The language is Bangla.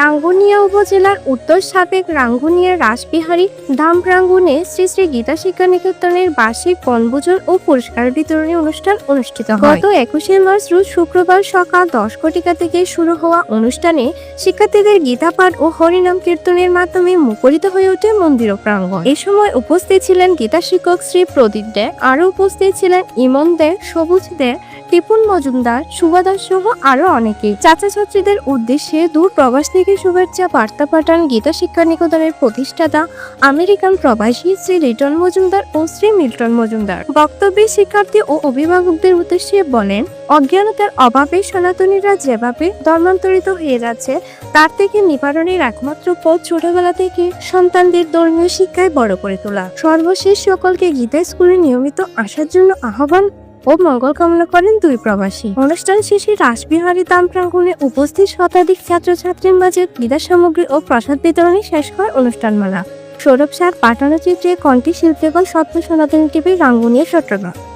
রাঙ্গুনিয়া উপজেলার উত্তর সাবেক রাঙ্গুনিয়া রাসবিহারী ধাম প্রাঙ্গনে শ্রী শ্রী গীতা শিক্ষা নিকেতনের বার্ষিক বনভোজন ও পুরস্কার বিতরণী অনুষ্ঠান অনুষ্ঠিত গত একুশে মার্চ রোজ শুক্রবার সকাল দশ কোটিকা থেকে শুরু হওয়া অনুষ্ঠানে শিক্ষার্থীদের গীতা পাঠ ও হরিনাম কীর্তনের মাধ্যমে মুখরিত হয়ে ওঠে মন্দির প্রাঙ্গণ। এ সময় উপস্থিত ছিলেন গীতা শিক্ষক শ্রী প্রদীপ দে, আরও উপস্থিত ছিলেন ইমন দে, সবুজ দে টিপুন মজুমদার সুবাদার সহ আরও অনেকে চাচা ছাত্রীদের উদ্দেশ্যে দূর প্রবাস থেকে শুভেচ্ছা, বার্তা পাঠান গীতা শিক্ষা নিকেতনের প্রতিষ্ঠাতা, আমেরিকান প্রবাসী শ্রী রিটন মজুমদার ও শ্রী মিল্টন মজুমদার। বক্তব্যে শিক্ষার্থী ও অভিভাবকদের উদ্দেশ্যে বলেন অজ্ঞানতার অভাবে সনাতনীরা যেভাবে ধর্মান্তরিত হয়ে যাচ্ছে, তার থেকে নিবারণের একমাত্র পথ ছোটবেলা থেকে সন্তানদের ধর্মীয় শিক্ষায় বড় করে তোলা। সর্বশেষ সকলকে গীতা স্কুলে নিয়মিত আসার জন্য আহ্বান ও মঙ্গল কামনা করেন দুই প্রবাসী। অনুষ্ঠান শেষে রাসবিহারী দাম প্রাঙ্গনে উপস্থিত শতাধিক ছাত্রছাত্রীর মাঝে ক্রীড়া সামগ্রী ও প্রসাদ বিতরণে শেষ হয় অনুষ্ঠানমালা। সৌরভ সার পাঠানো চিত্রে কণ্ঠী শিল্পীগণ সত্য সনাতন টিভি রাঙ্গুনিয়া চট্টগ্রাম।